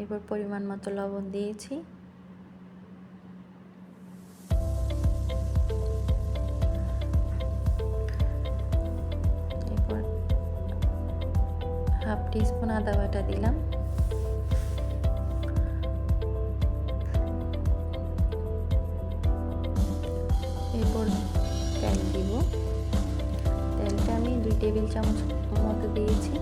এরপর পরিমাণ মতো লবণ দিয়েছি। এরপর হাফ টিস্পুন আদা বাটা দিলাম। এরপর তেল দিব। তেলটা আমি দুই টেবিল চামচ মতো দিয়েছি।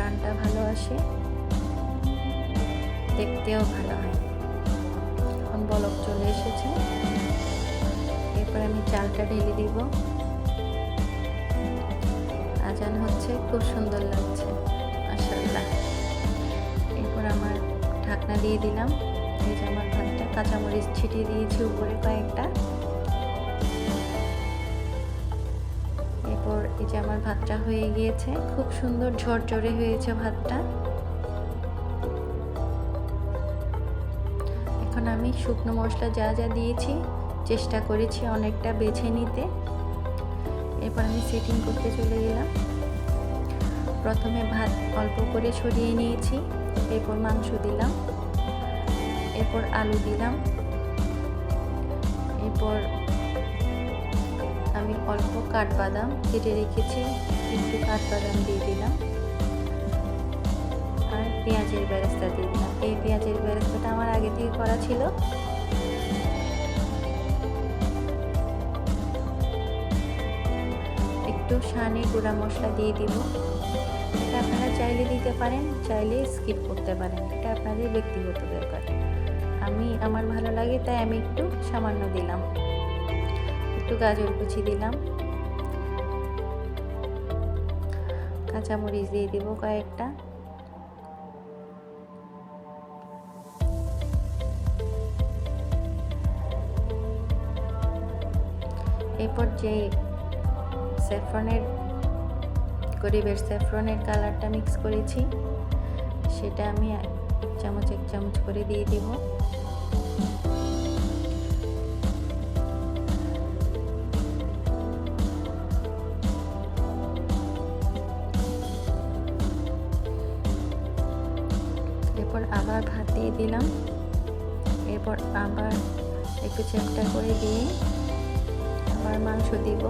ঘ্রানটা ভালো আসে। দেখতেও ভালো হয়। এখন বলক চলে এসেছে। এরপর আমি চালটা ঢেলে দিব। আজান হচ্ছে, খুব সুন্দর লাগছে। মাসাল্লাহ এরপর আমার ঢাকনা দিয়ে দিলাম। এই যে আমার ভাতটা কাঁচামরিচ ছিটিয়ে দিয়েছি উপরে কয়েকটা। এই যে আমার ভাতটা হয়ে গিয়েছে, খুব সুন্দর ঝরঝরে হয়েছে ভাতটা। এখন আমি শুকনো মশলা যা যা দিয়েছি, চেষ্টা করেছি অনেকটা বেছে নিতে। এরপর আমি সেটিং করতে চলে গেলাম। প্রথমে ভাত অল্প করে ছড়িয়ে নিয়েছি, এরপর মাংস দিলাম, এরপর আলু দিলাম, এরপর আমি অল্প কাঠবাদাম কেটে রেখেছি, একটু কাঠবাদাম দিয়ে দিলাম। আর পেঁয়াজের বেরেস্তা দিয়ে দিলাম। এই পেঁয়াজের বেরেস্তাটা আমার আগে থেকে করা ছিল। একটু সানে গুঁড়া মশলা দিয়ে দিব। এটা আপনারা চাইলে দিতে পারেন, চাইলে স্কিপ করতে পারেন। এটা আপনাদের ব্যক্তিগত ব্যাপার আমি, আমার ভালো লাগে, তাই আমি একটু সামান্য দিলাম। একটু গাজর কুচি দিলাম। কাঁচামরিচ দিয়ে দিব কয়েকটা। এরপর যে স্যাফ্রনের, গরিবের স্যাফ্রনের কালারটা মিক্স করেছি, সেটা আমি এক চামচ এক চামচ করে দিয়ে দিব। এরপর আবার ভাত দিয়ে দিলাম। এরপর আবার একটু চ্যাপটা করে দিয়ে আবার মাংস দিব।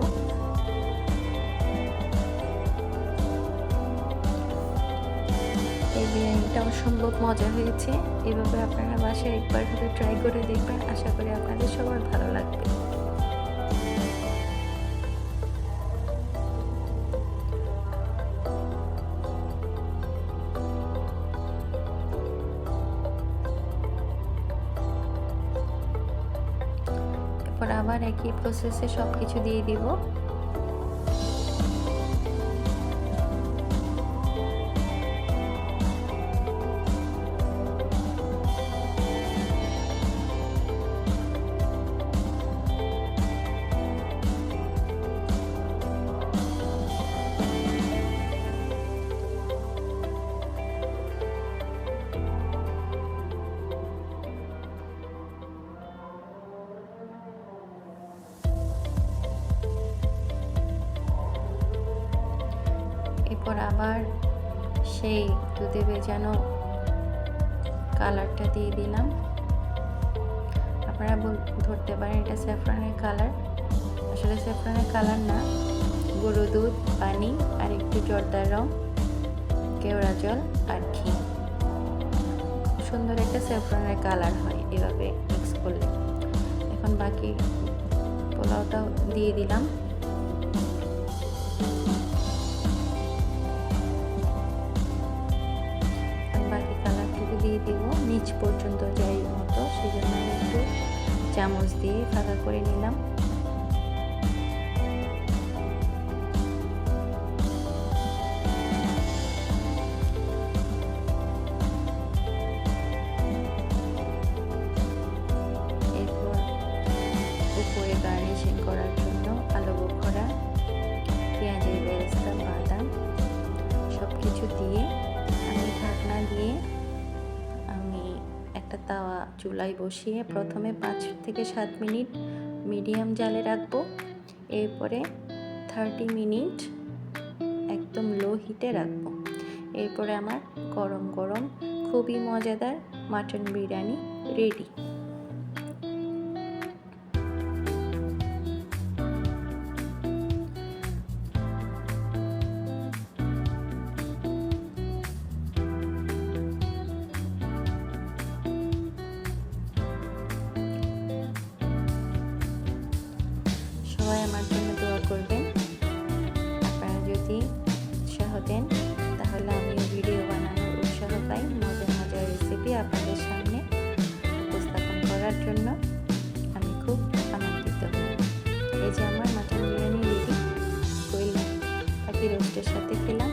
এই বিরিয়ানিটা অসম্ভব মজা হয়েছে। এভাবে আপনারা বাসায় একবার করে ট্রাই করে দেখবেন। আশা করি আপনাদের সবার ভালো লাগবে। আবার একই প্রসেসে সব কিছু দিয়ে দিব। আবার সেই দুধে ভেজানো কালারটা দিয়ে দিলাম। আপনারা ধরতে পারেন এটা স্যাফরানের কালার। আসলে স্যাফরানের কালার না গরু দুধ, পানি আর একটু জর্দার রং, কেওড়া জল আর ঘি। সুন্দর একটা স্যাফরানের কালার হয় এভাবে মিক্স করলে। এখন বাকি পোলাওটাও দিয়ে দিলাম। দিয়ে দিব নিচ পর্যন্ত যাই মতো সেই জন্য একটু চামচ দিয়ে ফাঁকা করে নিলাম। চুলায় বসিয়ে প্রথমে পাঁচ থেকে সাত মিনিট মিডিয়াম জালে রাখব। এরপরে থার্টি মিনিট একদম লো হিটে রাখব। এরপরে আমার গরম গরম খুবই মজাদার মাটন বিরিয়ানি রেডি। আমার জন্য দোয়া করবেন। আপনারা যদি উৎসাহ দেন, তাহলে আমি ভিডিও বানানোর উৎসাহ পাই মজা মজার রেসিপি আপনাদের সামনে উপস্থাপন করার জন্য। আমি খুব আনন্দিত। হই এই যে আমার মাটন বিরিয়ানি রেডি কইল পাখি রোস্টের সাথে খেলাম।